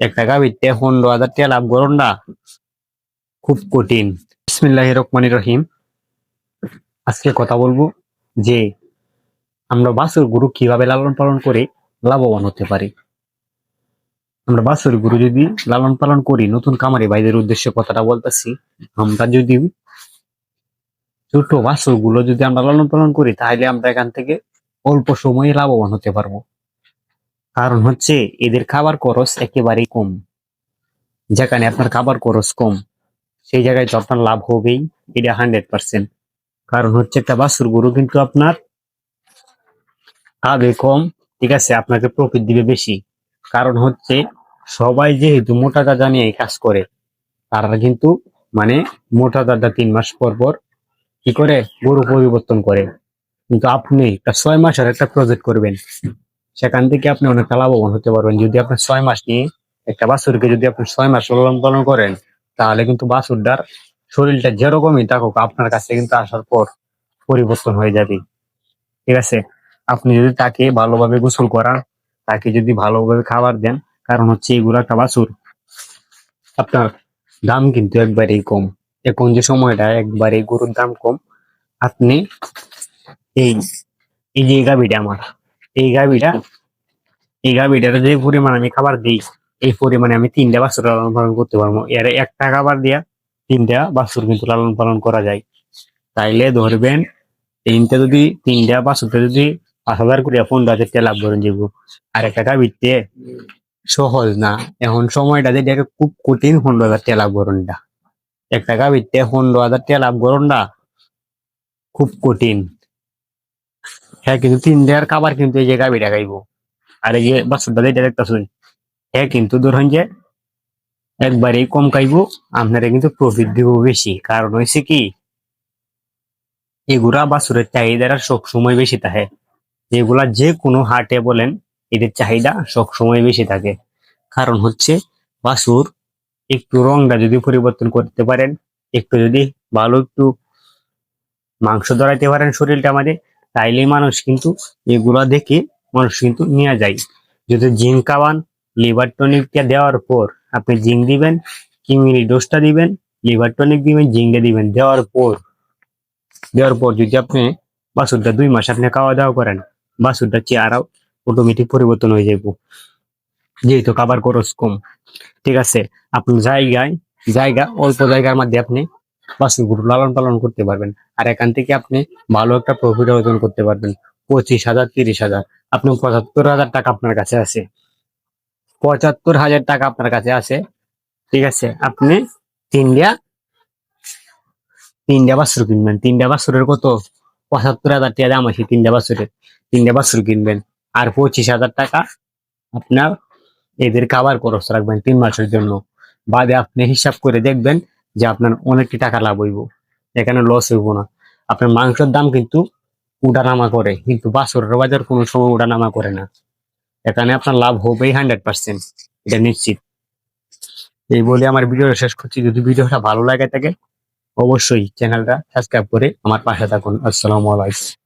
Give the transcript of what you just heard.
একটা গাভিতে পনেরো হাজার টাকা লাভ করুন না। খুব কঠিন। বিসমিল্লাহ রহমান রহিম। আজকে কথা বলব যে আমরা বাছুর গরু কীভাবে লালন পালন করে লাভবান হতে পারি। আমরা বাছুর গরু যদি লালন পালন করি, নতুন কামারি ভাইদের উদ্দেশ্যে কথাটা বলতেছি, আমরা যদি ছোট বাছুরগুলো যদি আমরা লালন পালন করি, তাহলে আমরা এখান থেকে অল্প সময়ে লাভবান হতে পারব। কারণ হচ্ছে এদের খাবার খরচ একেবারেই কম। যেখানে আপনার খাবার খরচ কম, সেই জায়গায় তো লাভ হবেই, এটা হান্ড্রেড পার্সেন্ট কারণ হচ্ছে একটা বাসুর গরু কিন্তু আপনার খাবে কম, ঠিক আছে, আপনাকে প্রফিট দিবে বেশি। কারণ হচ্ছে সবাই যেহেতু মোটা দাদা নিয়ে কাজ করে, তারা কিন্তু মানে মোটা দাদা তিন মাস পর পর কি করে? গরু পরিবর্তন করে। কিন্তু আপনি ছয় মাসের একটা প্রজেক্ট করবেন। সেখান থেকে আপনি অনেকটা লাভবান হতে পারবেন। যদি আপনি ছয় মাস নিয়ে একটা বাছুরকে যদি আপনি ছয় মাস লালন পালন করেন, তাহলে কিন্তু বাছুরটার শরীরটা যেরকমই থাকুক, আপনার কাছে কিন্তু আসার পর পরিবর্তন হয়ে যাবে। ঠিক আছে? আপনি যদি তাকে ভালোভাবে গোসল করান, তাকে যদি ভালোভাবে খাবার দেন, কারণ হচ্ছে এগুলো একটা বাছুর, আপনার দাম কিন্তু একবারেই কম। এখন যে সময়টা একবারে গরুর দাম কম। আপনি এই এই যে গাভিটা আমার এই গাভিটা, এই গাভিটার যে পরিমাণ আমি খাবার দিই, এই পরিমাণে আমি তিনটা বাছুর লালন পালন করতে পারব। এর একটা খাবার দিয়া তিনটা বাছুর কিন্তু লালন পালন করা যায়। তাইলে ধরবেন, তিনটা যদি, তিনটা বাছুরটা যদি পাঁচ হাজার করে পনেরো হাজার টাকা লাভ করেন যাব আর একটা গাভিতে সহজ না। এখন সময়টা যেটা খুব কঠিন পনেরো হাজার টাকা লাভ করেন না একটা গাভিতে পনেরো হাজার টাকা লাভ করেন খুব কঠিন। হ্যাঁ কিন্তু তিন দেড় খাবার কিন্তু এই যে গাভিটা খাইবো। আর এই যে বাছুরটা যেটা দেখতেছুন হ্যাঁ কিন্তু ধরুন যে একবারেই কম খাইবো, আপনারা কিন্তু প্রফিট দিব বেশি। কারণ হয়েছে কি, এগুলা বাছুরের চাহিদাটা সব সময় বেশি থাকে। এগুলা যে কোনো হাটে বলেন, এদের চাহিদা সব সময় বেশি থাকে। কারণ হচ্ছে বাছুর একটু রংটা যদি পরিবর্তন করতে পারেন, একটু যদি ভালো একটু মাংস ধরাইতে পারেন শরীরটা আমাদের তাইলেই মানুষ কিন্তু এগুলা দেখে মানুষ কিন্তু নিয়ে যায়। যদি জিঙ্ক খাওয়ান লিভার টনিকটা দেওয়ার পর আপনি জিঙ্ক দিবেন কিমিনি ডোজটা দিবেন, লিভার টনিক দিবেন জিঙ্কে দিবেন, দেওয়ার পর দেওয়ার পর যদি আপনি বাছুরটা দুই মাস আপনি খাওয়া দাওয়া করেন, বাছুরটা চেহারাও অটোমেটিক পরিবর্তন হয়ে যাইব। যেহেতু খাবার খরচ কম। ঠিক আছে? আপনি জায়গায়, জায়গা অল্প জায়গার মধ্যে আপনি বাছুর গরু লালন পালন করতে পারবেন। আর এখান থেকে আপনি ভালো একটা প্রফিট অর্জন করতে পারবেন। পঁচিশ হাজার, তিরিশ হাজার। আপনি পঁচাত্তর হাজার টাকা আপনার কাছে আছে। পঁচাত্তর হাজার টাকা আপনার কাছে আছে। ঠিক আছে? আপনি তিনটা তিনটা বাছুর কিনবেন। তিনটা বাছুরের কত? পঁচাত্তর হাজার টাকা দাম আছে তিনটা বাছুরের। তিনটা বাছুর কিনবেন। আর পঁচিশ হাজার টাকা আপনার এদের খাবার খরচ রাখবেন তিন মাসের জন্য। বাদে আপনি হিসাব করে দেখবেন যে আপনার অনেকটি টাকা লাভ হইব। এখানে লস হইব না। আপনার মাংসের দাম কিন্তু উঠানামা করে, কিন্তু বাছরের বাজার কোনো সময় উঠানামা করে না। এখানে আপনার লাভ হবেই হান্ড্রেড পার্সেন্ট এটা নিশ্চিত। এই বলে আমার ভিডিওটা শেষ করছি। যদি ভিডিওটা ভালো লাগে থাকে, অবশ্যই চ্যানেলটা সাবস্ক্রাইব করে আমার পাশে থাকুন। আসসালামু আলাইকুম।